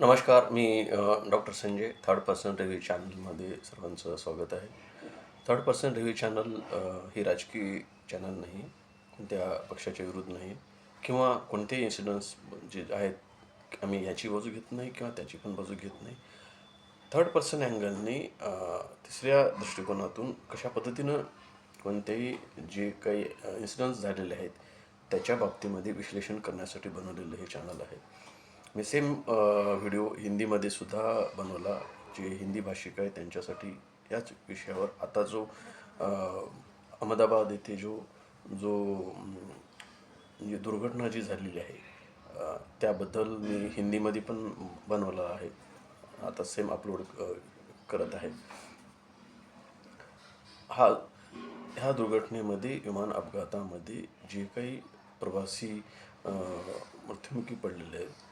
नमस्कार मी doctor Sanjay third person review चॅनलमध्ये सर्वांचं स्वागत आहे. थर्ड पर्सन रिव्ह्यू चॅनल ही राजकीय चॅनल नाही कोणत्या पक्षाच्या विरुद्ध नाही किंवा कोणतेही इन्सिडन्स जे आहेत आम्ही याची बाजू घेत नाही किंवा त्याची पण बाजू घेत नाही. थर्ड पर्सन अँगलने तिसऱ्या दृष्टिकोनातून कशा पद्धतीनं कोणतेही जे काही इन्सिडन्स झालेले आहेत त्याच्या बाबतीमध्ये विश्लेषण करण्यासाठी बनवलेलं हे चॅनल आहे. मी सेम व्हिडिओ हिंदीमध्ये सुद्धा बनवला जे हिंदी भाषिक आहे त्यांच्यासाठी याच विषयावर. आता जो अहमदाबाद येथे जो जो म्हणजे दुर्घटना जी झालेली आहे त्याबद्दल मी हिंदीमध्ये पण बनवला आहे. आता सेम अपलोड करत आहे. हा ह्या दुर्घटनेमध्ये विमान अपघातामध्ये जे काही प्रवासी मृत्युमुखी पडलेले आहेत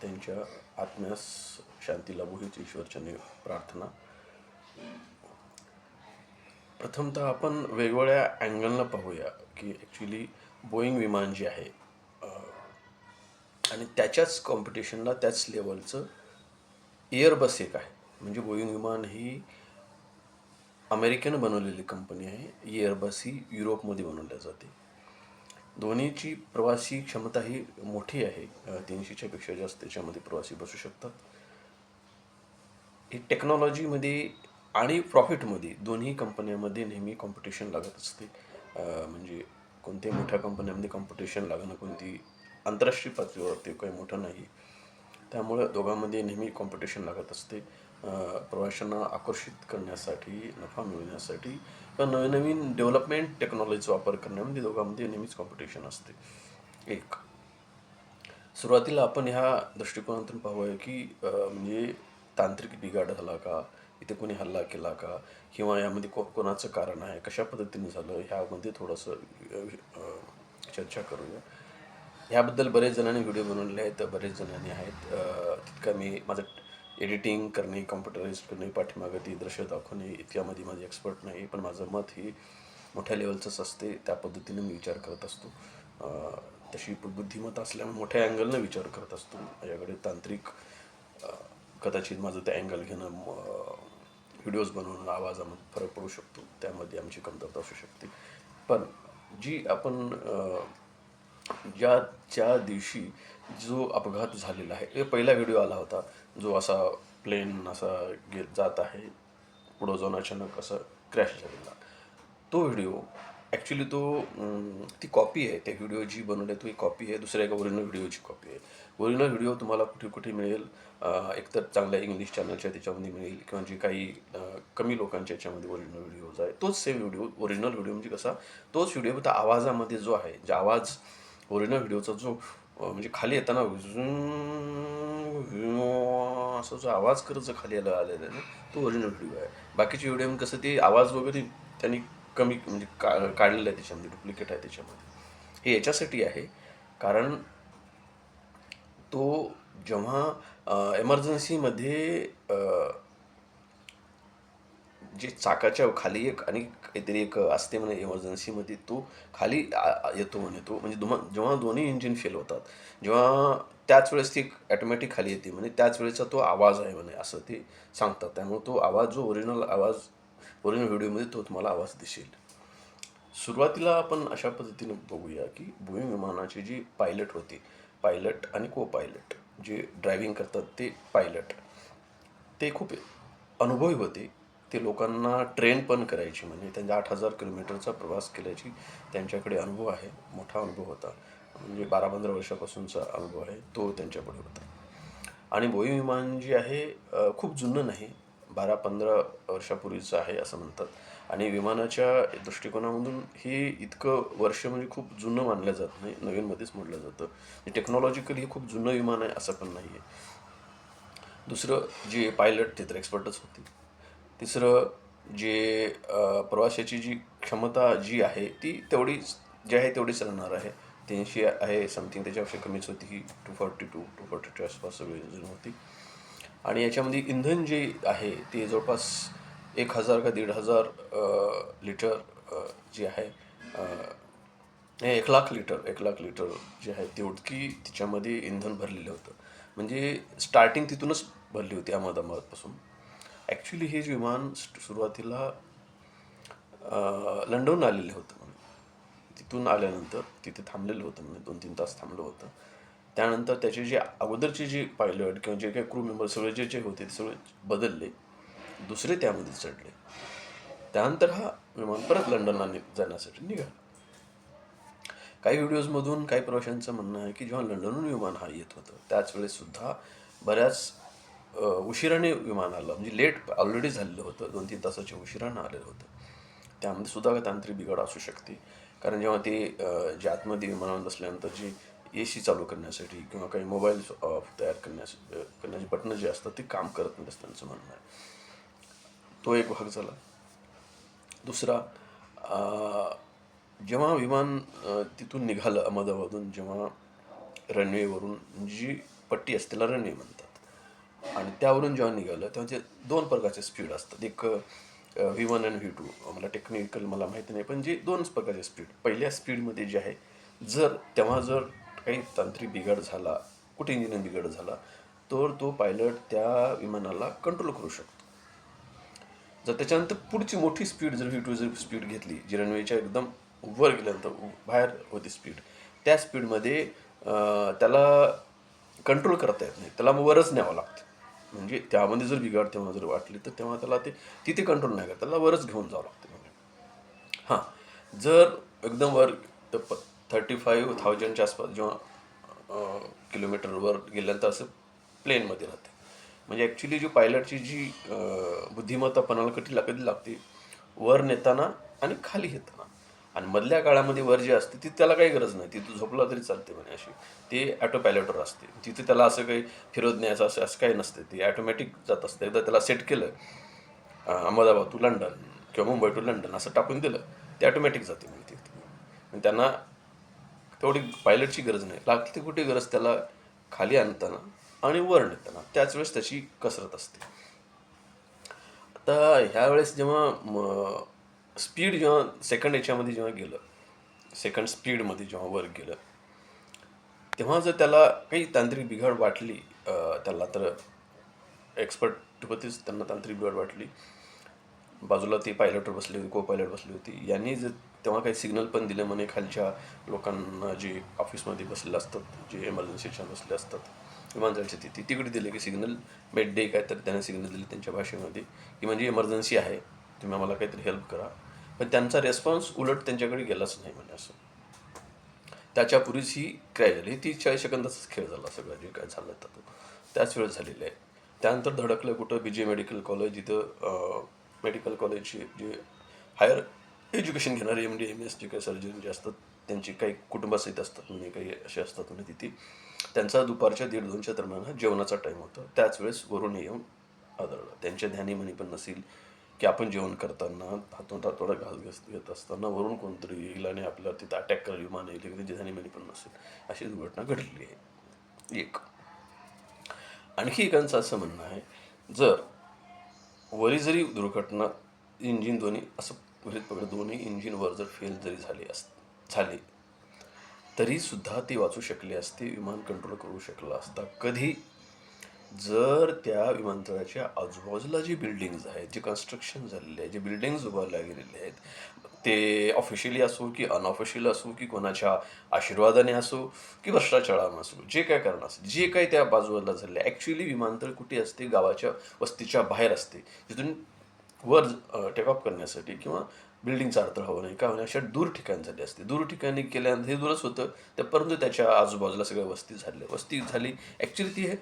त्यांच्या आत्म्यास शांती लाभू हीच ईश्वरचरणी प्रार्थना. प्रथमतः आपण वेगवेगळ्या अँगलनं पाहूया की ॲक्च्युली बोईंग विमान जे आहे आणि त्याच्याच कॉम्पिटिशनला त्याच लेवलचं एअरबस एक आहे. म्हणजे बोईंग विमान ही अमेरिकेनं बनवलेली कंपनी आहे. एअरबस ही युरोपमध्ये बनवल्या जाते. दोन्हीची प्रवासी क्षमता ही मोठी आहे. तीनशेच्या पेक्षा जास्त त्याच्यामध्ये प्रवासी बसू शकतात. ही टेक्नॉलॉजीमध्ये आणि प्रॉफिटमध्ये दोन्ही कंपन्यांमध्ये नेहमी कॉम्पिटिशन लागत असते. म्हणजे कोणत्याही मोठ्या कंपन्यांमध्ये कॉम्पिटिशन लागणं कोणती आंतरराष्ट्रीय पातळीवर ते काही मोठं नाही. त्यामुळं दोघांमध्ये नेहमी कॉम्पिटिशन लागत असते. प्रवाशांना आकर्षित करण्यासाठी नफा मिळवण्यासाठी किंवा नवीन नवीन डेव्हलपमेंट टेक्नॉलॉजीचा वापर करण्यामध्ये दोघांमध्ये नेहमीच कॉम्पिटिशन असते. एक. सुरुवातीला आपण ह्या दृष्टिकोनातून पाहूया की म्हणजे तांत्रिक बिघाड झाला का? इथे कोणी हल्ला केला का? किंवा यामध्ये को कोणाचं कारण आहे? कशा पद्धतीने झालं? ह्यामध्ये थोडंसं चर्चा करूया. ह्याबद्दल बरेच जणांनी व्हिडिओ बनवलेले आहेत बरेच जणांनी आहेत. तितका मी माझं एडिटिंग करणे कॉम्प्युटराईज करणे पाठीमागं ती दृश्य दाखवणे इतक्यामध्ये माझे एक्सपर्ट नाही पण माझं मत ही मोठ्या लेवलचंच असते त्या पद्धतीने मी विचार करत असतो. तशी बुद्धिमत्ता असल्यामुळे मोठ्या अँगलनं विचार करत असतो. माझ्याकडे तांत्रिक कदाचित माझं ते अँगल घेणं व्हिडिओज बनवणं आवाजामध्ये फरक पडू शकतो. त्यामध्ये आमची कमतरता असू शकते. पण जी आपण ज्या ज्या दिवशी जो अपघात झालेला आहे हे पहिला व्हिडिओ आला होता जो असा प्लेन असा गे जात आहे पुढं जाऊन अचानक असं क्रॅश झालेला. तो व्हिडिओ ॲक्च्युली तो ती कॉपी आहे त्या व्हिडिओ जी बनवली आहे तो ही कॉपी आहे दुसऱ्या एका ओरिजिनल व्हिडिओची कॉपी आहे. ओरिजिनल व्हिडिओ तुम्हाला कुठे कुठे मिळेल एकतर चांगल्या इंग्लिश चॅनलच्या त्याच्यामध्ये मिळेल किंवा जे काही कमी लोकांच्या याच्यामध्ये ओरिजिनल व्हिडिओज आहे तोच सेम व्हिडिओ ओरिजिनल व्हिडिओ म्हणजे कसा तोच व्हिडिओ फक्त आवाजामध्ये जो आहे जे आवाज ओरिजिनल व्हिडिओचा जो म्हणजे खाली येताना असा जो आवाज करत जो खाली आला आलेला आहे ना तो ओरिजिनल व्हिडिओ आहे बाकीचे व्हिडिओ कसं ते आवाज वगैरे त्यांनी कमी म्हणजे का काढलेला आहे त्याच्यामध्ये डुप्लिकेट आहे त्याच्यामध्ये हे याच्यासाठी आहे कारण तो जेव्हा एमर्जन्सीमध्ये जे चाकाच्या खाली एक आणि काहीतरी एक असते म्हणे इमर्जन्सीमध्ये तो खाली येतो म्हणे तो. म्हणजे दुमा जेव्हा दोन्ही इंजिन फेल होतात जेव्हा त्याच वेळेस ती ॲटोमॅटिक खाली येते म्हणजे त्याच वेळेचा तो आवाज आहे म्हणे असं ते सांगतात. त्यामुळे तो आवाज जो ओरिजिनल आवाज ओरिजिनल व्हिडिओमध्ये तो तुम्हाला आवाज दिसेल. सुरुवातीला आपण अशा पद्धतीने बघूया की बोईंग विमानाचे जी पायलट होती पायलट आणि को पायलट जे ड्रायव्हिंग करतात ते पायलट ते खूप अनुभवी होते. ते लोकांना ट्रेन पण करायची म्हणजे त्यांचा आठ हजार किलोमीटरचा प्रवास केल्याची त्यांच्याकडे अनुभव आहे मोठा अनुभव होता. म्हणजे बारा पंधरा वर्षापासूनचा अनुभव आहे तो त्यांच्याकडे होता. आणि बोई विमान जे आहे खूप जुनं नाही बारा पंधरा वर्षापूर्वीचं आहे असं म्हणतात. आणि विमानाच्या दृष्टिकोनामधून हे इतकं वर्ष म्हणजे खूप जुनं मानलं जात नाही नवीनमध्येच म्हटलं जातं. म्हणजे टेक्नॉलॉजिकली हे खूप जुनं विमान आहे असं पण नाही आहे दुसरं जे पायलट ते तर एक्सपर्टच होते. तिसरं जे प्रवाशाची जी क्षमता जी आहे ती तेवढीच जी आहे तेवढीच राहणार आहे. तीनशे आहे समथिंग त्याच्यापेक्षा कमीच होती ही two forty two two forty two आसपास सगळी जण होती. आणि याच्यामध्ये इंधन जे आहे ते जवळपास एक हजार का दीड हजार लिटर जी जे आहे नाही एक लाख लिटर एक लाख लिटर जे आहे तेवढकी तिच्यामध्ये इंधन भरलेलं होतं. म्हणजे स्टार्टिंग तिथूनच भरली होती अहमदाबादपासून. ॲक्च्युली हे जे विमान सुरुवातीला अं, आलेलं होतं म्हणून तिथून आल्यानंतर तिथे थांबलेलं होतं म्हणजे दोन तीन तास थांबलं होतं. त्यानंतर त्याचे जे अगोदरचे जे पायलट किंवा जे काही क्रू मेंबर सगळे जे जे होते ते सगळे बदलले. दुसरे त्यामध्ये चढले. त्यानंतर हा विमान परत लंडनला नि जाण्यासाठी निघाला. काही व्हिडिओजमधून काही प्रवाशांचं म्हणणं आहे की जेव्हा लंडनहून विमान हा येत होतं त्याच वेळेससुद्धा बऱ्याच उशिराने विमान आलं. म्हणजे लेट ऑलरेडी झालेलं होतं. दोन तीन तासाच्या उशिरानं आलेलं होतं. त्यामध्ये सुद्धा तांत्रिक बिघाड असू शकते. कारण जेव्हा ते अ, जे आतमध्ये विमानावर बसल्यानंतर जे ए सी चालू करण्यासाठी किंवा काही मोबाईल तयार करण्यास करण्याची बटणं जे असतात ते काम करत नाही असं त्यांचं म्हणणं आहे. तो एक भाग झाला. दुसरा जेव्हा विमान तिथून निघालं अहमदाबादून जेव्हा रनवेवरून जी पट्टी असते त्याला रनवे म्हणतात. आणि त्यावरून जेव्हा निघालं. तेव्हा ते दोन प्रकारचे स्पीड असतात. एक V one and V two मला टेक्निकल मला माहिती नाही पण जे दोनच प्रकारचे स्पीड पहिल्या स्पीडमध्ये जे आहे जर तेव्हा जर काही तांत्रिक बिघाड झाला कुठे इंजिनियर बिघाड झाला तर तो पायलट त्या विमानाला कंट्रोल करू शकतो. जर त्याच्यानंतर पुढची मोठी स्पीड जर व्ही टू जर स्पीड घेतली जी रनवेच्या एकदम वर गेल्यानंतर बाहेर होती स्पीड त्या स्पीडमध्ये त्याला कंट्रोल करता येत नाही. त्याला मग वरच न्यावं लागतं. म्हणजे त्यामध्ये जर बिघाड तेव्हा जर वाटली तर तेव्हा त्याला ते तिथे कंट्रोल नाही करत. त्याला वरच घेऊन जावं लागतं म्हणजे. हां. जर एकदम वर थर्टी फाईव्ह थाउजंडच्या आसपास जेव्हा किलोमीटरवर गेल्यानंतर असं प्लेनमध्ये राहते. म्हणजे ॲक्च्युली जी पायलटची जी बुद्धिमत्ता पणाला कधी लागते लागते वर नेताना आणि खाली येताना. आणि मधल्या काळामध्ये वर जे असते ती त्याला काही गरज नाही. तिथं झोपला तरी चालते म्हणे अशी. ते ॲटो पायलटवर असते. तिथे त्याला असं काही फिरत न्यायचं असं असं काही नसते. ते ॲटोमॅटिक जात असते. एकदा त्याला सेट केलं अहमदाबाद टू लंडन किंवा मुंबई टू लंडन असं टाकून दिलं ते ॲटोमॅटिक जाते म्हणजे तिथे आणि त्यांना तेवढी पायलटची गरज नाही. लागते कुठे गरज? त्याला खाली आणताना आणि वर नेताना. त्याच वेळेस त्याची कसरत असते. आता ह्यावेळेस जेव्हा स्पीड जेव्हा सेकंड याच्यामध्ये जेव्हा गेलं सेकंड स्पीडमध्ये जेव्हा वर गेलं तेव्हा जर त्याला काही तांत्रिक बिघाड वाटली त्याला तर एक्सपर्टपतीच त्यांना तांत्रिक बिघाड वाटली. बाजूला ती पायलटवर बसली होती को पायलट बसली होती. यांनी जर तेव्हा काही सिग्नल पण दिले म्हणे खालच्या लोकांना जे ऑफिसमध्ये बसलेले असतात जे एमर्जन्सीच्या बसले असतात विमानतळाचे तिथे तिकडे दिले की सिग्नल बेड डे काय तर त्यांना सिग्नल दिले त्यांच्या भाषेमध्ये की म्हणजे इमर्जन्सी आहे. तुम्ही आम्हाला काहीतरी हेल्प करा. पण त्यांचा रेस्पॉन्स उलट त्यांच्याकडे गेलाच नाही म्हणजे असं. त्याच्यापूर्वीच ही क्रॅश झाली. ती चाळीस सेकंदाचाच खेळ झाला सगळं जे काय झालं तर त्याच वेळेस झालेलं आहे. त्यानंतर धडकलं कुठं? बी जे मेडिकल कॉलेज जिथं मेडिकल कॉलेजची जे हायर एज्युकेशन घेणारे एम डी एम एस जे काही सर्जन जे असतात त्यांची काही कुटुंबासहित असतात म्हणजे काही असे असतात म्हणजे तिथे. त्यांचा दुपारच्या दीड दोनच्या दरम्यान जेवणाचा टाईम होता. त्याच वेळेस वरून येऊन आदळलं. त्यांच्या ध्यानी म्हणी पण नसेल. की आपण जेवण करताना हातून थोडा घास घास घेत असताना वरून कोणतरी येईल आणि आपल्याला तिथं अटॅक करायला विमान येईल की त्यांची पण नसेल. अशी दुर्घटना घडलेली आहे. एक. आणखी एकांचं असं म्हणणं आहे जर वरी जरी दुर्घटना इंजिन दोन्ही असं गृहीत पकड दोन्ही इंजिन वर जर फेल जरी झाले अस झाले तरी सुद्धा ते वाचू शकले असते विमान कंट्रोल करू शकला असता. कधी जर त्या विमानतळाच्या आजूबाजूला जी बिल्डिंग्ज आहेत जे कन्स्ट्रक्शन झालेले आहे जे बिल्डिंग्ज उभारल्या गेलेले आहेत ते ऑफिशियली असो की अनऑफिशियल असो की कोणाच्या आशीर्वादाने असो की भ्रष्टाचाराने असो जे काय कारण असेल जे काही त्या बाजूला झाले ॲक्च्युली विमानतळ कुठे असते? गावाच्या वस्तीच्या बाहेर असते. तिथून वर टेकऑफ करण्यासाठी किंवा बिल्डिंगचा अडथळा हवा नाही का होणे अशा दूर ठिकाण झाली असते. दूर ठिकाणी केल्यानंतर हे दूरच होतं. त्या परंतु त्याच्या आजूबाजूला सगळ्या वस्ती झाल्या वस्ती झाली. ॲक्च्युली ती हे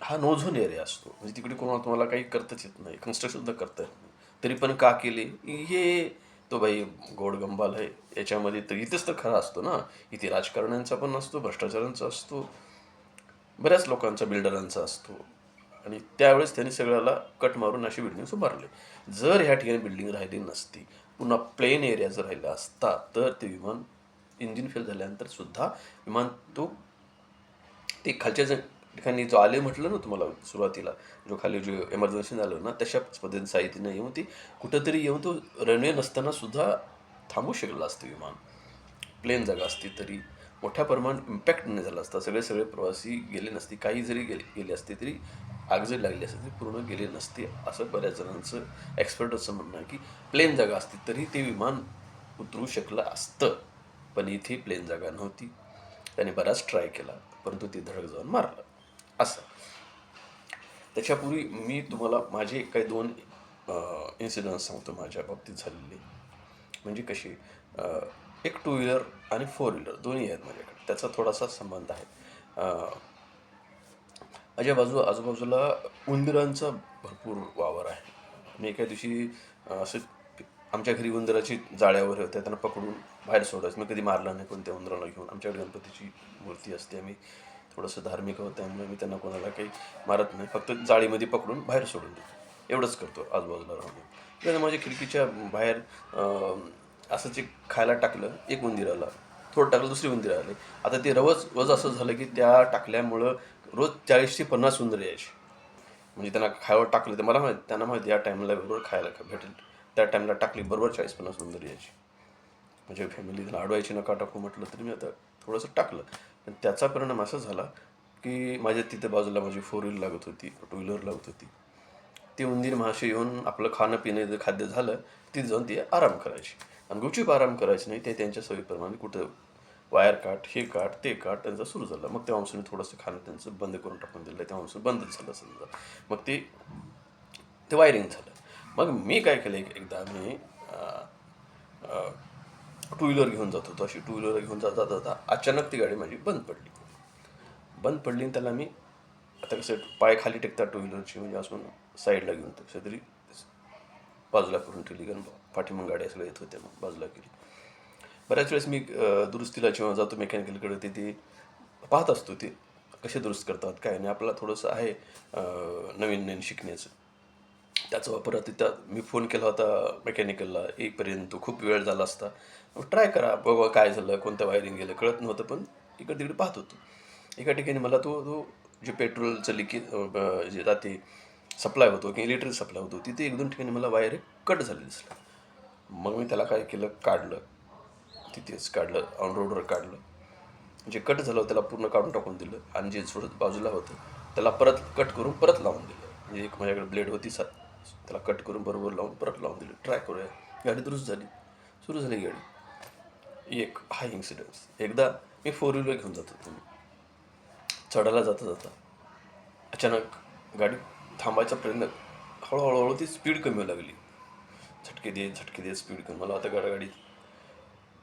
हा नोझोन एरिया असतो. म्हणजे तिकडे कोणाला तुम्हाला काही करताच येत नाही. कन्स्ट्रक्शनसुद्धा करता येत नाही. तरी पण का केले? हे तो बाई गोडगंबाल आहे. याच्यामध्ये तर इथेच तर खरा असतो ना. इथे राजकारण्यांचा पण असतो भ्रष्टाचारांचा असतो. बऱ्याच लोकांचा बिल्डरांचा असतो. आणि त्यावेळेस त्यांनी सगळ्याला कट मारून अशी बिल्डिंग उभारली. जर ह्या ठिकाणी बिल्डिंग राहिली नसती पुन्हा प्लेन एरिया जर राहिला असता तर ते विमान इंजिन फेल झाल्यानंतर सुद्धा विमान तो ते खालच्या ज ठिकाणी जो आले म्हटलं ना तुम्हाला सुरुवातीला जो खाली जो एमर्जन्सी झालं ना तशा पद्धतीने साहित्यानं येऊन ती कुठंतरी येऊन तो रनवे नसताना सुद्धा थांबू शकलं असतं विमान. प्लेन जागा असती तरी मोठ्या प्रमाणात इम्पॅक्ट नाही झाला असता. सगळे सगळे प्रवासी गेले नसते. काही जरी गेले गेले असते तरी आग जरी लागली असते ती पूर्ण गेली नसते असं बऱ्याच जणांचं एक्सपर्ट असं म्हणणं आहे की प्लेन जागा असती तरी ते विमान उतरू शकलं असतं. पण इथे प्लेन जागा नव्हती. त्याने बराच ट्राय केला परंतु ते धडक जाऊन मारलं. असं. त्याच्यापूर्वी मी तुम्हाला माझे काही दोन इन्सिडन्स सांगतो माझ्या बाबतीत झालेले. म्हणजे कशी एक टू व्हीलर आणि फोर व्हीलर दोन्ही आहेत माझ्याकडे. त्याचा थोडासा संबंध आहे. माझ्या बाजू आजूबाजूला उंदरांचा भरपूर वावर आहे. मी एका दिवशी असं आमच्या घरी उंदराची जाळ्यावर होत्या त्यांना पकडून बाहेर सोडायचं. मी कधी मारलं नाही कोणत्या उंदराला घेऊन. आमच्याकडे गणपतीची मूर्ती असते आम्ही थोडंसं धार्मिक आहोत त्यामुळे मी त्यांना कोणाला काही मारत नाही. फक्त जाळीमध्ये पकडून बाहेर सोडून देतो. एवढंच करतो आजूबाजूला राहून. त्यानं माझ्या खिडकीच्या बाहेर असंच एक खायला टाकलं एक उंदीर आला. थोडं टाकलं दुसरी उंदीर आले. आता ते रवज वज असं झालं की त्या टाकल्यामुळं रोज चाळीस ते पन्नास उंदरं यायची. म्हणजे त्यांना खायवर टाकलं तर मला माहिती त्यांना माहिती या टाईमला बरोबर खायला का भेटेल. त्या टाईमला टाकली बरोबर चाळीस पन्नास उंदर यायची. म्हणजे फॅमिली त्यांना अडवायची नका टाकू म्हटलं तरी मी आता थोडंसं टाकलं. पण त्याचा परिणाम असा झाला की माझ्या तिथे बाजूला माझी फोर व्हीलर लागत होती टू व्हीलर लागत होती. ती उंदीर महाशी येऊन आपलं खाणं पिणं खाद्य झालं तिथे जाऊन ती आराम करायची. आणि गुपचूप आराम करायची नाही ते त्यांच्या सोयीप्रमाणे कुठं वायर काट हे काट ते काट त्यांचं सुरू झालं. मग तेव्हापासून मी थोडंसं खाणं त्यांचं बंद करून टाकून दिलं. तेव्हापासून बंदच झालं समजा. मग ते ते वायरिंग झालं. मग मी काय केलं एक एकदा मी टू व्हीलर घेऊन जात होतो. अशी टू व्हीलर घेऊन जाता जाता अचानक ती गाडी माझी बंद पडली. बंद पडली आणि त्याला मी आता कसं पाय खाली टेकतात टू व्हीलरची म्हणजे असून साईडला घेऊन. तसं तरी बाजूला करून ठेवली कारण पाठीमाग गाड्या सगळ्या येत होत्या मग बाजूला केली. बऱ्याच वेळेस मी दुरुस्तीला जेव्हा जातो मेकॅनिकलकडे ते पाहत असतो ते कसे दुरुस्त करतात काय नाही आपल्याला थोडंसं आहे नवीन नवीन शिकण्याचं. त्याचा वापर आता मी फोन केला होता मेकॅनिकलला येईपर्यंत खूप वेळ झाला असता. ट्राय करा बघा काय झालं कोणतं वायरिंग गेलं कळत नव्हतं पण इकडे तिकडे पाहत होतो. एका ठिकाणी मला तो तो जे पेट्रोलचं लिकेज जे जाते सप्लाय होतो किंवा इलेक्ट्रिक सप्लाय होतो तिथे एक दोन ठिकाणी मला वायर कट झाले दिसलं. मग मी त्याला काय केलं काढलं. तिथेच काढलं ऑन रोडवर काढलं. जे कट झालं त्याला पूर्ण काढून टाकून दिलं आणि जे सोडत बाजूला होतं त्याला परत कट करून परत लावून दिलं. म्हणजे एक माझ्याकडे ब्लेड होती सात त्याला कट करून बरोबर लावून परत लावून दिलं. ट्राय करूया गाडी दुरुस्त झाली. सुरू झाली गाडी. एक हा इन्सिडन्स एकदा मी फोर व्हीलर घेऊन जात होतो. मी चढायला जाता जाता अचानक गाडी थांबायचा प्रयत्न हळूहळूहळू ती स्पीड कमी होऊ लागली. झटके दे झटके दे स्पीड कमी. मला आता गाडी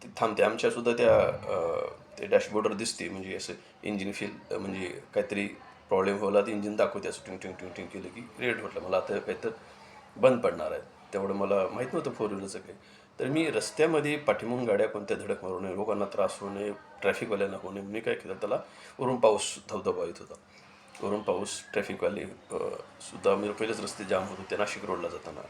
ती थांबते. आमच्या सुद्धा त्या ते डॅशबोर्डवर दिसते. म्हणजे असं इंजिन फेल म्हणजे काहीतरी प्रॉब्लेम होला तर इंजिन दाखवते असं टिंग टिंग टिंग टिंग केलं की रेड म्हटलं. मला आता काहीतर बंद पडणार आहे. तेवढं मला माहीत नव्हतं फोर व्हीलरचं काही. तर मी रस्त्यामध्ये पाठीमागून गाड्या कोणत्या धडक मारू नये लोकांना त्रास होऊ नये ट्रॅफिकवाल्यांना होऊ नये. मी काय केलं त्याला वरून पाऊस धबधबा येत होता. वरून पाऊस ट्रॅफिकवाले सुद्धा मी पहिलेच रस्ते जाम होत होते. नाशिक रोडला जाताना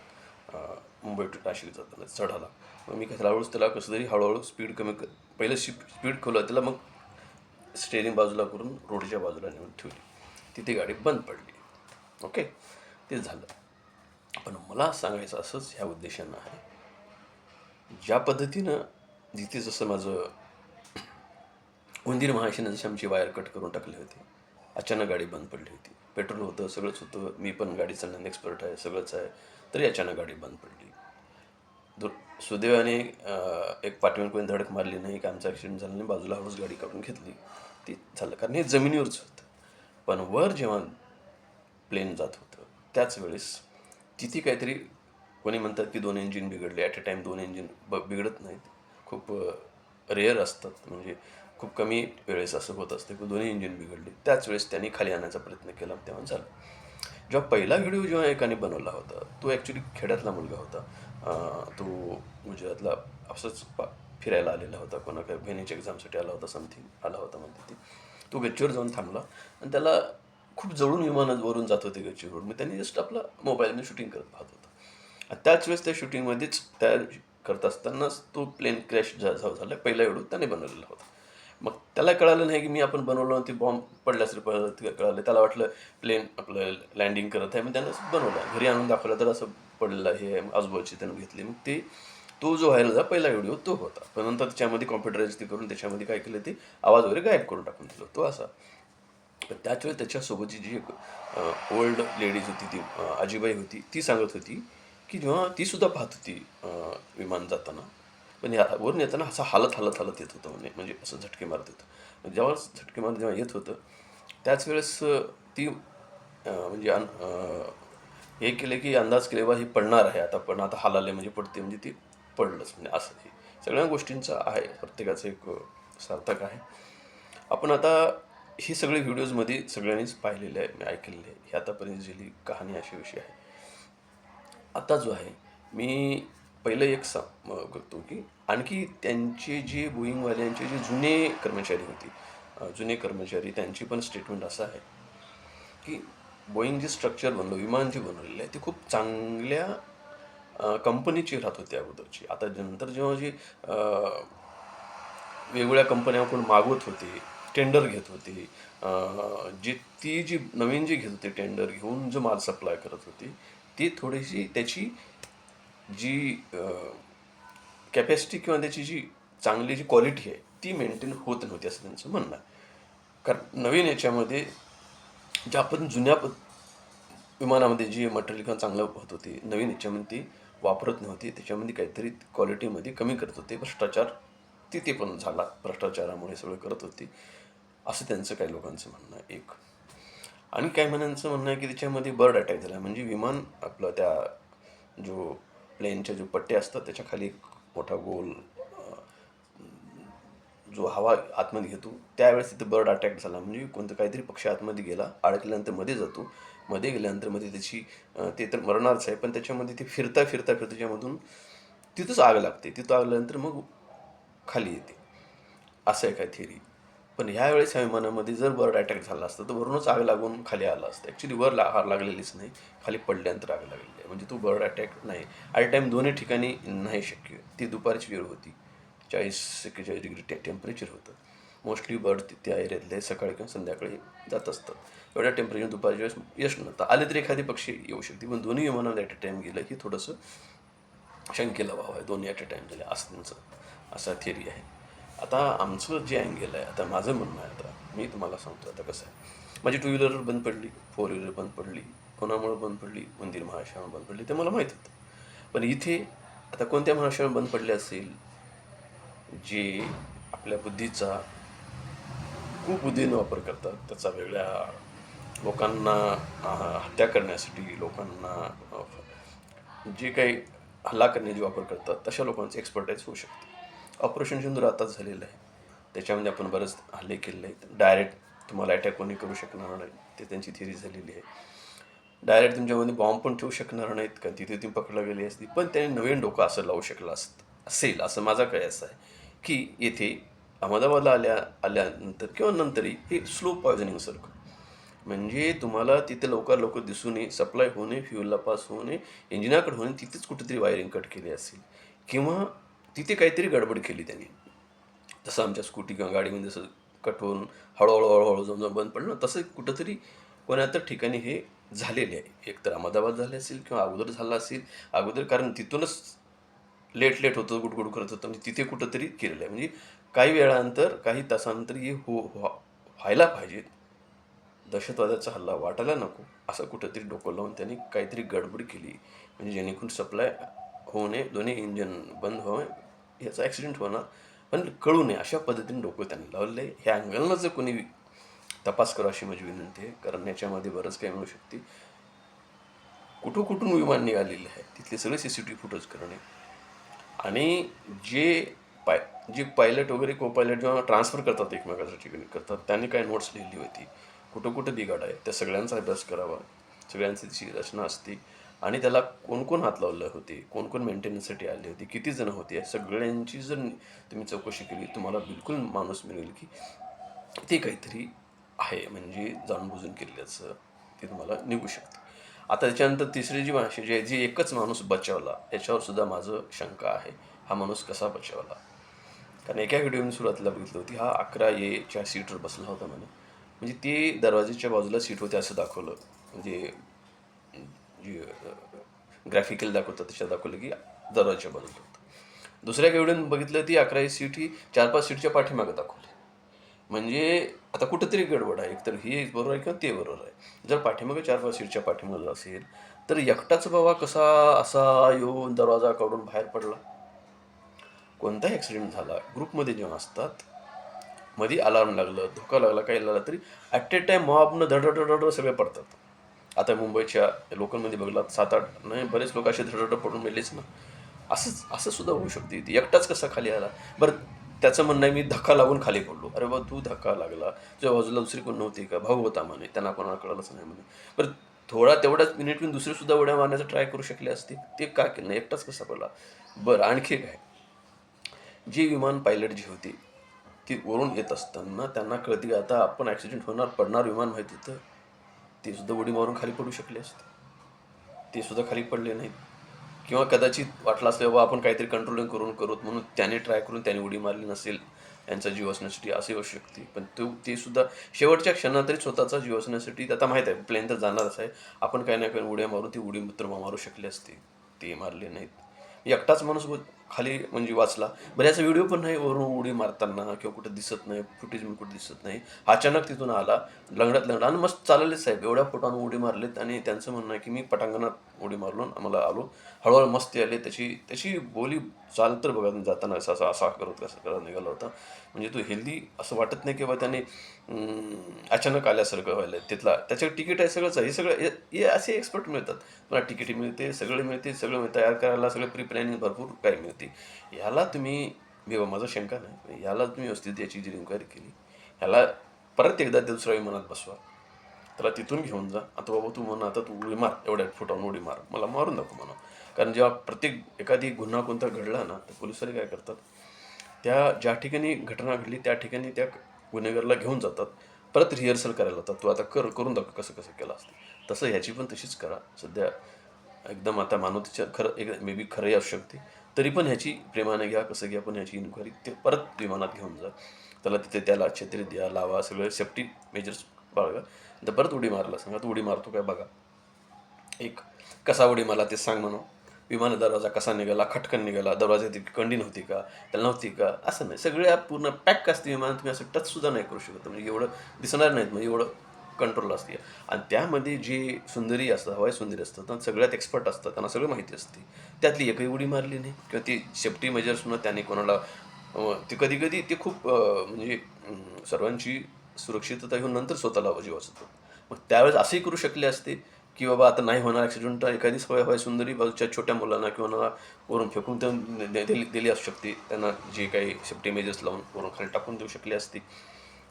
मुंबई टू नाशिक जाताना चढाला मग मी कसं हळूच त्याला कसं तरी हळूहळू स्पीड कमी कर पहिलं स्पीड खोलं त्याला मग स्टेअरिंग बाजूला करून रोडच्या बाजूला नेऊन ठेवली. तिथे गाडी बंद पडली. ओके ते झालं. पण मला सांगायचं असंच ह्या उद्देशानं आहे. ज्या पद्धतीनं जिथे जसं माझं उंदीर महाशेनं जशी आमची वायर कट करून टाकली होती अचानक गाडी बंद पडली होती. पेट्रोल होतं सगळंच होतं. मी पण गाडी चालण्यात एक्सपर्ट आहे सगळंच आहे. तरी अचानक गाडी बंद पडली. सुदैवाने एक पाठीवर कोणी धडक मारली नाही की आमचा ॲक्सिडेंट झाला नाही बाजूला हळूच गाडी काढून घेतली. ती झालं. कारण हे जमिनीवरच होतं. पण वर जेव्हा प्लेन जात होतं त्याच वेळेस तिथे काहीतरी कोणी म्हणतात की दोन इंजिन बिघडले. ॲट अ टाईम दोन इंजिन ब बिघडत नाहीत. खूप रेअर असतात. म्हणजे खूप कमी वेळेस असं होत असतं की दोन्ही इंजिन बिघडले. त्याच वेळेस त्यांनी खाली आणण्याचा प्रयत्न केला तेव्हा झालं. जेव्हा पहिला व्हिडिओ जेव्हा एकाने बनवला होता तो ॲक्च्युली खेड्यातला मुलगा होता. तो गुजरातला असंच पा फिरायला आलेला होता. कोणा काय बहिणीच्या एक्झामसाठी आला होता समथिंग आला होता म्हणते ती. तो गच्चीवर जाऊन थांबला आणि त्याला खूप जवळून विमानावरून जात होते गच्चीवर. मग त्यांनी जस्ट आपला मोबाईलने शूटिंग करत पाहत होता. आणि त्याच वेळेस त्या शूटिंगमध्येच त्या करत असतानाच तो प्लेन क्रॅश झा झाला. पहिला वेळू त्याने बनवलेला होता. मग त्याला कळालं नाही की मी आपण बनवलं ते बॉम्ब पडल्यास कळलं. त्याला वाटलं प्लेन आपलं लँडिंग करत आहे. मग त्यानं बनवलं. घरी आणून दाखवलं. तर असं पडलेलं आहे आजूबाजूची त्यानं घेतली. मग ते तो जो व्हायरल झाला पहिला व्हिडिओ तो होता. पण नंतर त्याच्यामध्ये कॉम्प्युटराईज ते करून त्याच्यामध्ये काय केलं ते आवाज वगैरे गायब करून टाकून दिलो. तो असा. पण त्याच वेळी त्याच्यासोबतची जी ओल्ड लेडीज होती ती आजीबाई होती ती सांगत होती की जेव्हा ती सुद्धा पाहत होती विमान जाताना. पण या वरून येताना असं हालत हालत हालत येत होतं म्हणे. म्हणजे असं झटके मारत होतं. म्हणजे जेव्हा झटके मारत जेव्हा येत होतं त्याच वेळेस ती म्हणजे अन- हे केले की अंदाज केले बा ही पडणार आहे आता पण आता हालाले म्हणजे पडते म्हणजे ती पडलंच म्हणजे असं हे सगळ्या गोष्टींचं आहे प्रत्येकाचं एक सार्थक आहे. आपण आता ही सगळी व्हिडिओजमध्ये सगळ्यांनीच पाहिलेले आहे मी ऐकलेलं आहे. ही आतापर्यंत झालेली कहाणी अशी विषय आहे. आता जो आहे मी पहिलं एक सा करतो की आणखी त्यांचे जे बोईंगवाल्यांचे जे जुने कर्मचारी होते जुने कर्मचारी त्यांची पण स्टेटमेंट असं आहे की बोईंग जे स्ट्रक्चर बनलं विमान जे बनवलेलं आहे ते खूप चांगल्या कंपनीची राहत होती अगोदरची. आता नंतर जेव्हा जे वेगवेगळ्या कंपन्या आपण मागवत होते टेंडर घेत होती जी ती जी नवीन जी घेत होती टेंडर घेऊन जो माल सप्लाय करत होती ती थोडीशी त्याची जी कॅपॅसिटी किंवा त्याची जी चांगली जी क्वालिटी आहे ती मेंटेन होत नव्हती असं त्यांचं म्हणणं आहे. कारण नवीन याच्यामध्ये ज्या आपण जुन्या प विमानामध्ये जी मटेरियल किंवा चांगलं होत होती नवीन याच्यामध्ये ती वापरत नव्हती त्याच्यामध्ये काहीतरी क्वालिटीमध्ये कमी करत होते. भ्रष्टाचार तिथे पण झाला. भ्रष्टाचारामुळे सगळं करत होती. असं त्यांचं काही लोकांचं म्हणणं आहे. एक. आणि काही म्हणांचं म्हणणं आहे की त्याच्यामध्ये बर्ड अटॅक झाला. म्हणजे विमान आपलं त्या जो प्लेनच्या जो पट्टे असतात त्याच्याखाली एक मोठा गोल जो हवा आतमध्ये घेतो त्यावेळेस तिथे बर्ड अटॅक झाला. म्हणजे कोणतं काहीतरी पक्षी आतमध्ये गेला अडकल्यानंतरमध्ये जातो. मध्ये गेल्यानंतरमध्ये त्याची ते तर मरणारच आहे पण त्याच्यामध्ये ते फिरता फिरता फिरता त्याच्यामधून तिथंच आग लागते. तिथं आग लागल्यानंतर मग खाली येते. असं आहे काय थिअरी पण ह्या वेळेस ह्या विमानामध्ये जर बर्ड अटॅक झाला असता तर वरूनच आग लागून खाली आला असतं. ॲक्च्युली वर ला आग लागलेलीच नाही. खाली पडल्यानंतर आग लागलेली आहे. म्हणजे तो बर्ड अटॅक नाही. ॲट टाईम दोन्ही ठिकाणी नाही शक्य. ती दुपारची वेळ होती. चाळीस एक्केचाळीस डिग्री टे टेम्परेचर होतं. मोस्टली बर्ड त्या एरियातले सकाळी किंवा संध्याकाळी जात असतात एवढ्या टेम्परेचर दुपारच्या वेळेस यश नव्हतं. आले तरी एखादी पक्षी येऊ शकते पण दोन्ही विमानाला ॲट अ टाईम गेलं की थोडंसं शंकेला वाव आहे. दोन्ही ॲट अ टाईम झाले. असं त्यांचं असा थिअरी आहे. आता आमचं जे अँगल आहे आता माझं म्हणणं आहे आता. मी तुम्हाला सांगतो आता कसं आहे. माझी टू व्हीलर बंद पडली फोर व्हीलर बंद पडली कोणामुळे बंद पडली मंदिर महाराष्ट्रामुळे बंद पडली ते मला माहीत होतं. पण इथे आता कोणत्या महाराष्ट्रामुळे बंद पडले असेल? जे आपल्या बुद्धीचा खूप बुद्धीने वापर करतात त्याचा वेगळ्या लोकांना हत्या करण्यासाठी लोकांना जे काही हल्ला करण्याची वापर करतात तशा लोकांचं एक्सपर्टाईज होऊ शकते. ऑपरेशन सिंधूर आताच झालेलं आहे. त्याच्यामध्ये आपण बरेच हल्ले केलेले आहेत. डायरेक्ट तुम्हाला अटॅक कोणी करू शकणार नाही ते त्यांची थिअरी झालेली आहे. डायरेक्ट तुमच्यामध्ये बॉम्ब पण ठेवू शकणार नाहीत का तिथे ती पकडला गेली असती. पण त्याने नवीन डोकं असं लावू शकलं असतं. असेल असं माझा काय असं आहे. की येथे अहमदाबादला आल्या आल्यानंतर किंवा नंतरही हे स्लो पॉयझनिंग सारखं. म्हणजे तुम्हाला तिथे लवकर लवकर दिसू नये सप्लाय होणे फ्युएलला पास होणे इंजिनाकडे होणे तिथेच कुठेतरी वायरिंग कट केली असेल. किंवा तिथे काहीतरी गडबड केली त्यांनी. जसं आमच्या स्कूटी किंवा गाडीमध्ये जसं कट होऊन हळूहळू हळूहळू जाऊन जाऊन बंद पडलं तसं कुठंतरी कोणा तर ठिकाणी हे झालेले आहे. एकतर अहमदाबाद झाले असेल किंवा अगोदर झालं असेल अगोदर कारण तिथूनच लेट लेट होतं गुडगुड करत होतं. म्हणजे तिथे कुठंतरी केलेलं आहे. म्हणजे काही वेळानंतर काही तासानंतर हे हो, हो व्हायला पाहिजेत. दहशतवादाचा हल्ला वाटायला नको असं कुठंतरी डोकं लावून त्यांनी काहीतरी गडबड केली. म्हणजे जेणेकरून सप्लाय होऊ नये दोन्ही इंजन बंद व्हावं याचा ॲक्सिडेंट होणार. पण कळू नये अशा पद्धतीने डोकं त्यांनी लावलेलं आहे. ह्या अँगलनं जर कोणी तपास करा अशी माझी विनंती आहे कारण याच्यामध्ये बरंच काही मिळू शकते. कुठं कुठून विमान निघालेले आहे तिथले सगळे C C T V footage करणे. आणि जे पाय जे पायलट वगैरे को पायलट जेव्हा ट्रान्सफर करतात एकमेकाच्या ठिकाणी करतात त्यांनी काय नोट्स लिहिली होती? कुठं कुठं बिघाड आहे? त्या सगळ्यांचा अभ्यास करावा. सगळ्यांची तिची रचना असते आणि त्याला कोण कोण हात लावले होते? कोण कोण मेंटेनन्ससाठी आले होते? किती जण होते? या सगळ्यांची जर तुम्ही चौकशी केली तुम्हाला बिलकुल माणूस मिळेल की ते काहीतरी आहे. म्हणजे जाणूनबुजून केल्याचं ते तुम्हाला निघू शकतं. आता त्याच्यानंतर तिसरी जी भाषा जी जी एकच माणूस बचावला याच्यावर सुद्धा माझं शंका आहे. हा माणूस कसा बचावला? कारण एका व्हिडिओ मी सुरुवातीला बघितली होती हा अकरा एच्या सीटवर बसला होता म्हणे. म्हणजे ती दरवाजेच्या बाजूला सीट होती असं दाखवलं. म्हणजे जे ग्राफिकल दाखवतात त्याच्यात दाखवलं की दरवाजाच्या बाजूला होतं. दुसऱ्या व्हिडिओने बघितलं ती अकरावी सीट ही चार पाच सीटच्या पाठीमागं दाखवली. म्हणजे आता कुठंतरी गडबड आहे. एकतर हे बरोबर आहे किंवा ते बरोबर आहे. जर पाठीमागे चार पाच सीटच्या पाठीमागे असेल तर एकटाच बाबा कसा असा येऊन दरवाजा काढून बाहेर पडला? कोणताही ॲक्सिडेंट झाला? ग्रुपमध्ये जेव्हा असतात मध्ये अलार्म लागलं धोका लागला काही लागला तरी ॲट ए टाईम मॉबनं धडधड सगळे पडतात. आता मुंबईच्या लोकलमध्ये बघलात सात आठ नाही बरेच लोक असे धडधड पडून मेलेच ना. असंच असं सुद्धा होऊ शकते ती एकटाच कसा खाली आला? बरं त्याचं म्हणणं आहे मी धक्का लागून खाली पडलो. अरे बा तू धक्का लागला. तुझ्या बाजूला दुसरी कोण नव्हती का? भाऊ होता म्हणे. त्यांना कोणाला कळलंच नाही म्हणे. बरं थोडा तेवढ्याच मिनिट मी दुसरीसुद्धा उड्या मारण्याचा ट्राय करू शकले असते. ते का केलं नाही? एकटाच कसा पडला? बरं आणखी काय? जी विमान पायलट जी होती ती वरून येत असताना त्यांना कळते की आता आपण ॲक्सिडेंट होणार पडणार विमान माहिती तर. ते सुद्धा उडी मारून खाली पडू शकले असते. ते सुद्धा खाली पडले नाहीत. किंवा कदाचित वाटलं असलं बाबा आपण काहीतरी कंट्रोलिंग करून करूत म्हणून त्याने ट्राय करून त्याने उडी मारली नसेल यांचा जीव असण्यासाठी असे होऊ शकते. पण तो ते सुद्धा शेवटच्या क्षणात तरी स्वतःचा जीव असण्यासाठी आता माहीत आहे प्लेन तर जाणारच आहे. आपण काही ना काही उड्या मारून ती उडी मित्र मारू शकले असते. ते मारले नाहीत. एकटाच माणूस खाली म्हणजे वाचला. बऱ्याच व्हिडिओ पण नाही वरून उडी मारताना किंवा कुठं दिसत नाही फुटेज मी कुठं दिसत नाही. अचानक तिथून आला. लंगडात लंगडा. आणि मस्त चालले साहेब. एवढ्या फोटोनं उडी मारलेत आणि त्यांचं म्हणणं आहे की मी पटांगणात उडी मारलो आणि आम्हाला आलो. हळूहळू मस्ती आले. त्याची त्याची बोली चाल तर बघा जाताना असा असा असा करत कसं करत निघाला होता. म्हणजे तो हेल्दी असं वाटत नाही की बा त्याने अचानक आल्यासारखं व्हायला तिथला त्याचं तिकीट आहे सगळंच आहे. हे सगळं हे- हे असे एक्सपर्ट मिळतात. मला तिकीट मिळते सगळे मिळते सगळं तयार करायला सगळं प्री प्लॅनिंग भरपूर काही मिळते. ह्याला तुम्ही मी माझा शंका नाही ह्याला तुम्ही व्यवस्थित याची जी इन्क्वायरी केली ह्याला परत एकदा त्या दुसऱ्या विमानात बसवा. त्याला तिथून घेऊन जा. आता बाबा तू म्हणा आता तू उडी मार एवढ्या फुटावून उडी मार. मला मारून दाखव म्हणा. कारण जेव्हा प्रत्येक एखादी गुन्हा कोणता घडला ना तर पोलिसांनी काय करतात त्या ज्या ठिकाणी घटना घडली त्या ठिकाणी त्या गुन्हेगारला घेऊन जातात. परत रिहर्सल करायला जातात तू आता कर करून दाखव कसं कसं केलं असतं. तसं ह्याची पण तशीच करा. सध्या एकदम आता मानवतेच्या खरं एक मे बी खरंही असू शकते तरी पण ह्याची प्रेमाने घ्या कसं घ्या पण ह्याची इन्क्वायरी ते परत विमानात घेऊन जा. त्याला तिथे त्याला छत्री द्या लावा सगळे सेफ्टी मेजर्स बाळगा. तर परत उडी मारला सांगा तू उडी मारतो काय? बघा. एक कसा उडी मला ते सांग म्हणून. विमान दरवाजा कसा निघाला खटकन निघाला दरवाजा कंडी नव्हती का? त्याला नव्हती का? असं नाही. सगळ्या पूर्ण पॅक असते विमान तुम्ही असं टच सुद्धा नाही करू शकत. म्हणजे एवढं दिसणार नाहीत म्हणजे एवढं कंट्रोल असते. आणि त्यामध्ये जी सुंदरी असतात हवाई सुंदरी असतात ना सगळ्यात एक्सपर्ट असतात त्यांना सगळं माहिती असते. त्यातली एकही उडी मारली नाही. किंवा ती सेफ्टी मेजर्सनं त्याने कोणाला ते कधी कधी ते खूप म्हणजे सर्वांची सुरक्षितता घेऊन नंतर स्वतःला जीव वाचतो मग त्यावेळेस असंही करू शकले असते की बाबा आता नाही होणार ॲक्सिडेंट एखादी सवय हवाय सुंदरी बाजूच्या छोट्या मुलांना किंवा ना वरून फेकून देऊन दिली दिली असू शकते. त्यांना जे काही सेफ्टी मेजर्स लावून वरून खाली टाकून देऊ शकले असते.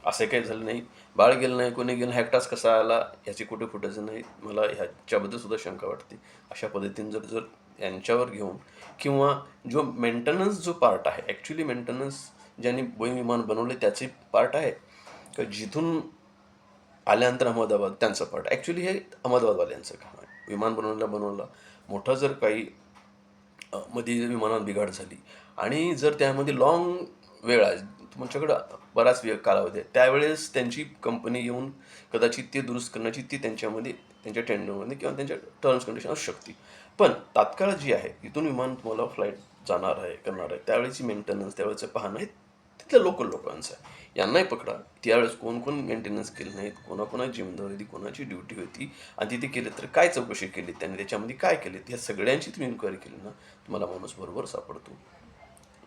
असं काही झालं नाही. बाळ गेलं नाही कोणी गेलं हॅकटास कसा आला ह्याची कुठे फुटायचं नाही. मला ह्याच्याबद्दल सुद्धा शंका वाटते. अशा पद्धतीने जर जर यांच्यावर घेऊन किंवा जो मेंटेनन्स जो पार्ट आहे ॲक्च्युली मेंटेनन्स ज्यांनी बोईंग विमान बनवले त्याचे पार्ट आहे. का जिथून आल्यानंतर अहमदाबाद त्यांचं पार्ट ॲक्च्युली हे अहमदाबादवाल्यांचं काम आहे. विमान बनवलं बनवलं. मोठा जर काही मध्ये विमानात बिघाड झाली आणि जर त्यामध्ये लॉंग वेळ आहे तुमच्याकडं बराच वेळ कालावधी आहे. त्यावेळेस त्यांची कंपनी येऊन कदाचित ते दुरुस्त करण्याची ती त्यांच्यामध्ये त्यांच्या टेंडरमध्ये किंवा त्यांच्या टर्म्स कंडिशन असू शकते. पण तात्काळ जी आहे इथून विमान तुम्हाला फ्लाईट जाणार आहे करणार आहे त्यावेळेची मेंटेनन्स त्यावेळेचं पाहणं हे तिथल्या लोकल लोकांचं आहे. यांनाही पकडा त्यावेळेस कोण कोण मेंटेनन्स केले नाहीत कोणाकोणाची जिम्मेदारी होती कोणाची ड्युटी होती आणि तिथे केले तर काय चौकशी केली त्यांनी त्याच्यामध्ये काय केले ह्या सगळ्यांची तुम्ही इन्क्वायरी केली ना तुम्हाला माणूस बरोबर सापडतो.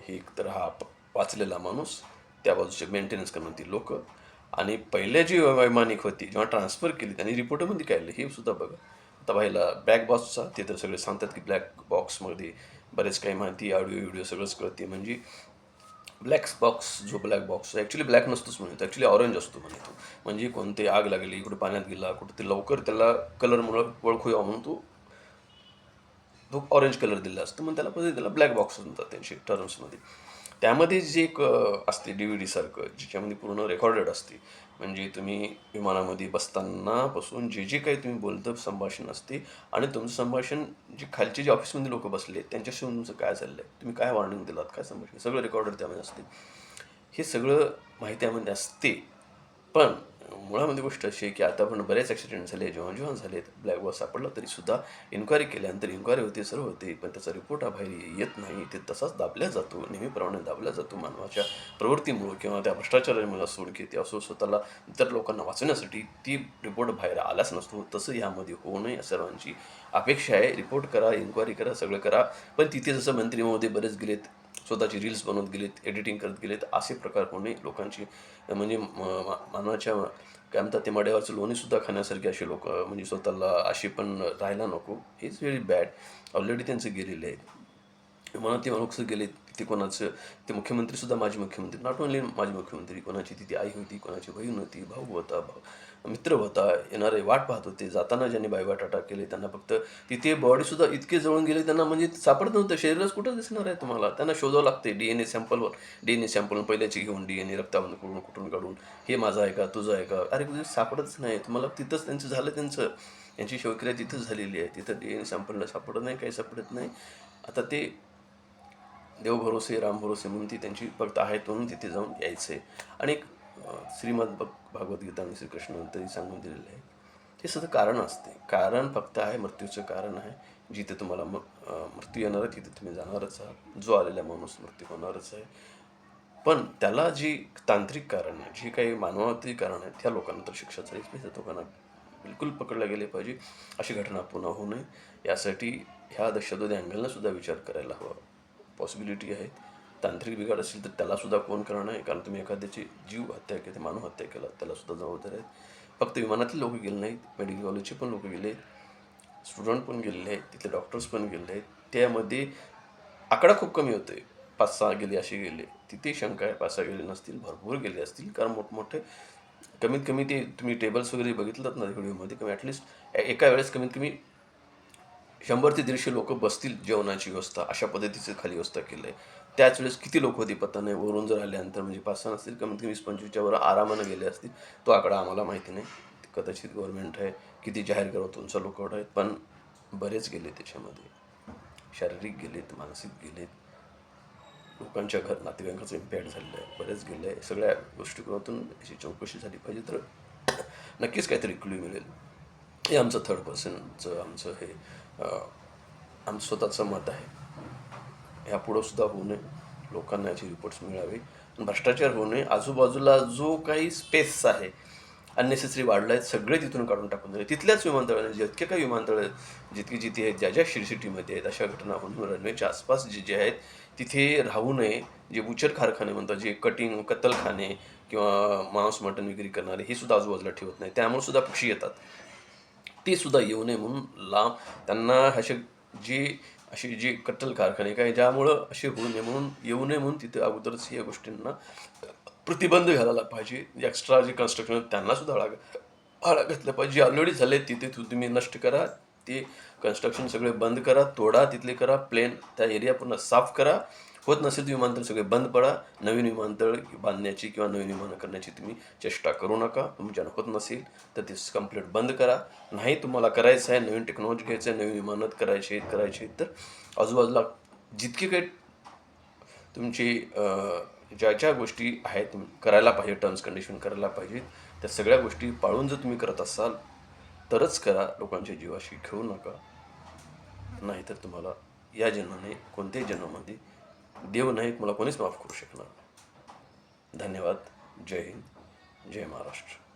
हे एक तर हा प- वाचलेला माणूस त्या बाजूचे मेंटेनन्स करणारी लोक. आणि पहिले जी वैमानिक होती जेव्हा ट्रान्सफर केली त्यांनी रिपोर्टमध्ये काय आलं हे सुद्धा बघा. आता पाहिला ब्लॅक बॉक्सचा ते तर सगळे सांगतात की ब्लॅक बॉक्समध्ये बरेच काही माहिती ऑडिओ व्हिडिओ सगळंच कळते. म्हणजे ब्लॅक बॉक्स जो ब्लॅक बॉक्स ॲक्च्युली ब्लॅक नसतोच म्हणतो ॲक्च्युली ऑरेंज असतो म्हणजे तो. म्हणजे कोणते आग लागली कुठे पाण्यात गेला कुठे ते लवकर त्याला कलरमुळं ओळखू यावं म्हणून तो तो ऑरेंज कलर दिला असतो. मग त्याला पद्धती त्याला ब्लॅक बॉक्स म्हणतात त्यांचे टर्म्समध्ये त्यामध्ये जे एक असते डी व्ही डीसारखं ज्याच्यामध्ये पूर्ण रेकॉर्डेड असते. म्हणजे तुम्ही विमानामध्ये बसतानापासून जे जे काही तुम्ही बोलतं संभाषण असते. आणि तुमचं संभाषण जे खालचे जे ऑफिसमध्ये लोक बसले त्यांच्याशी तुमचं काय चाललं आहे तुम्ही काय वॉर्निंग दिलात? काय संभाषण? सगळं रेकॉर्डेड त्यामध्ये असते. हे सगळं माहिती त्यामध्ये असते. पण मुळामध्ये गोष्ट अशी आहे की आता पण बरेच ॲक्सिडेंट झाले जेव्हा जेव्हा झाले ब्लॅक बॉक्स सापडला तरीसुद्धा इन्क्वायरी केल्यानंतर इन्क्वायरी होते सर्व होते पण त्याचा रिपोर्ट हा बाहेर येत नाही. ते तसाच दाबला जातो नेहमीप्रमाणे दाबला जातो मानवाच्या प्रवृत्तीमुळं किंवा त्या भ्रष्टाचारामुळे सोड घेते. असो स्वतःला इतर लोकांना वाचवण्यासाठी ती रिपोर्ट बाहेर आलाच नसतो. तसं यामध्ये होऊ नये सर्वांची अपेक्षा आहे. रिपोर्ट करा इन्क्वायरी करा सगळं करा. पण तिथे जसं मंत्री महोदय बरेच गेलेत स्वतःची रील्स बनवत गेलेत एडिटिंग करत गेलेत असे प्रकार कोणी लोकांची म्हणजे मानवाच्या काय म्हणतात ते मड्यावरचं लोणीसुद्धा खाण्यासारखे असे लोक म्हणजे स्वतःला असे पण राहायला नको. इज व्हेरी बॅड ऑलरेडी त्यांचे गेलेले आहेत. म्हणून ते माणूस गेले ते कोणाचं ते मुख्यमंत्रीसुद्धा माजी मुख्यमंत्री नॉट ओनली माजी मुख्यमंत्री कोणाची तिथे आई होती कोणाची बहीण होती भाऊ होता भाऊ. मित्र होता येणारे वाट पाहत होते. जाताना ज्यांनी बायबाट अटॅक केले त्यांना फक्त तिथे बॉडीसुद्धा इतके जवळून गेले त्यांना म्हणजे सापडत नव्हतं. शरीरच कुठं दिसणार आहे तुम्हाला? त्यांना शोधावं लागते डी एन ए सॅम्पलवर डी एन ए सॅम्पल पहिल्याची घेऊन डी एन ए रक्तावरून कुठून कुठून काढून हे माझं आहे का? तुझं आहे का? अरे कुठे सापडतच नाही. तुम्हाला तिथंच त्यांचं झालं त्यांचं. यांची शवक्रिया तिथंच झालेली आहे. तिथं डी एन ए सॅम्पलला सापडत नाही काही सापडत नाही. आता ते देव भरोसे राम भरोसे म्हणून ती त्यांची फक्त आहेत म्हणून तिथे जाऊन यायचं. आहे आणि श्रीमद भग भगवद्गीता आणि श्रीकृष्ण तरी सांगून दिलेलं आहे. हे सुद्धा कारण असते. कारण फक्त आहे मृत्यूचं कारण आहे. जिथे तुम्हाला म मृत्यू येणार आहे तिथे तुम्ही जाणारच आहात. जो आलेला माणूस मृत्यू होणारच आहे. पण त्याला जी तांत्रिक कारण आहे जी काही मानवातील कारण आहे त्या लोकांना तर शिक्षा झालीच पाहिजे त्या लोकांना बिलकुल पकडल्या गेले पाहिजे. अशी घटना पुन्हा होऊ नये. यासाठी ह्या दहशतवादी अँगलनं सुद्धा विचार करायला हवा. पॉसिबिलिटी आहे तांत्रिक बिघाड असेल तर त्यालासुद्धा कोण करणार आहे? कारण तुम्ही एखाद्याची जीव हत्या केली मानव हत्या केला त्यालासुद्धा जबाबदार आहेत. फक्त विमानातले लोक गेले नाहीत मेडिकल कॉलेजचे पण लोक गेले स्टुडंट पण गेलेले आहेत तिथले डॉक्टर्स पण गेलेले आहेत. त्यामध्ये आकडा खूप कमी होतोय. पाच सहा गेले असे गेले. तिथे शंका आहे पाच सहा गेले नसतील भरपूर गेले असतील. कारण मोठमोठे कमीत कमी ते तुम्ही टेबल्स वगैरे बघितलं ना व्हिडिओमध्ये कमी ॲटलिस्ट एका वेळेस कमीत कमी शंभर ते दीडशे लोक बसतील जेवणाची व्यवस्था अशा पद्धतीचं खाली व्यवस्था केलं आहे त्याच वेळेस किती लोक होती पत्ता नाही वरून जर आल्यानंतर म्हणजे पाच सहा नसतील कमीत कमी वीस पंचवीसच्या वर आरामानं गेले असतील. तो आकडा आम्हाला माहिती नाही. कदाचित गव्हर्नमेंट आहे किती जाहीर करत तुमचा लोक आहेत पण बरेच गेले त्याच्यामध्ये. शारीरिक गेलेत मानसिक गेलेत. लोकांच्या घर नातेवाईकांचं इम्पॅक्ट झालेलं आहे. बरेच गेले आहे. सगळ्या गोष्टीकडून याची चौकशी झाली पाहिजे. तर नक्कीच काहीतरी क्ल्यू मिळेल. हे आमचं थर्ड पर्सनचं आमचं हे आमचं स्वतःचं मत आहे. ह्या पुढं सुद्धा होऊ नये. लोकांना याचे रिपोर्ट्स मिळावे. भ्रष्टाचार होऊ नये. आजूबाजूला जो काही स्पेस आहे अननेसेसरी वाढला आहेत सगळे तिथून काढून टाकून दिले. तिथल्याच विमानतळाने जितके काही विमानतळ जितकी जिथे आहेत ज्या ज्या शिरसिटीमध्ये आहेत अशा घटना होऊन रनवेच्या आसपास जे जे आहेत तिथे राहू नये. जे बुचर कारखाने म्हणतात जे कटिंग कत्तलखाने किंवा मांस मटण विक्री करणारे हे सुद्धा आजूबाजूला ठेवत नाही त्यामुळे सुद्धा पक्षी येतात. ते सुद्धा येऊ नये म्हणून लांब त्यांना असे जे अशी जी कट्टल कारखाने काय ज्यामुळं असे होऊ नये म्हणून येऊ नये म्हणून तिथे अगोदरच या गोष्टींना प्रतिबंध घालायला पाहिजे. एक्स्ट्रा जे कन्स्ट्रक्शन त्यांना सुद्धा आळा आळा घातला पाहिजे. जे ऑलरेडी झाले तिथे तुम्ही नष्ट करा. ते कन्स्ट्रक्शन सगळे बंद करा तोडा तिथले करा प्लेन त्या एरिया पूर्ण साफ करा. होत नसेल तर विमानतळ सगळे बंद पडा. नवीन विमानतळ बांधण्याची किंवा नवीन विमानं करण्याची तुम्ही चेष्टा करू नका. तुमच्यानं होत नसेल तर ते कंप्लीट बंद करा. नाही तुम्हाला करायचं आहे नवीन टेक्नॉलॉजी घ्यायचं आहे नवीन विमानात करायचे आहेत करायचे आहेत तर आजूबाजूला जितके काही तुमची ज्या ज्या गोष्टी आहेत करायला पाहिजे टर्म्स कंडिशन करायला पाहिजेत त्या सगळ्या गोष्टी पाळून जर तुम्ही करत असाल तरच करा. लोकांच्या जीवाशी खेळू नका. नाहीतर तुम्हाला या जन्माने कोणत्याही जन्मामध्ये देव नाही मला कोणीच माफ करू शकणार धन्यवाद. जय हिंद. जय महाराष्ट्र.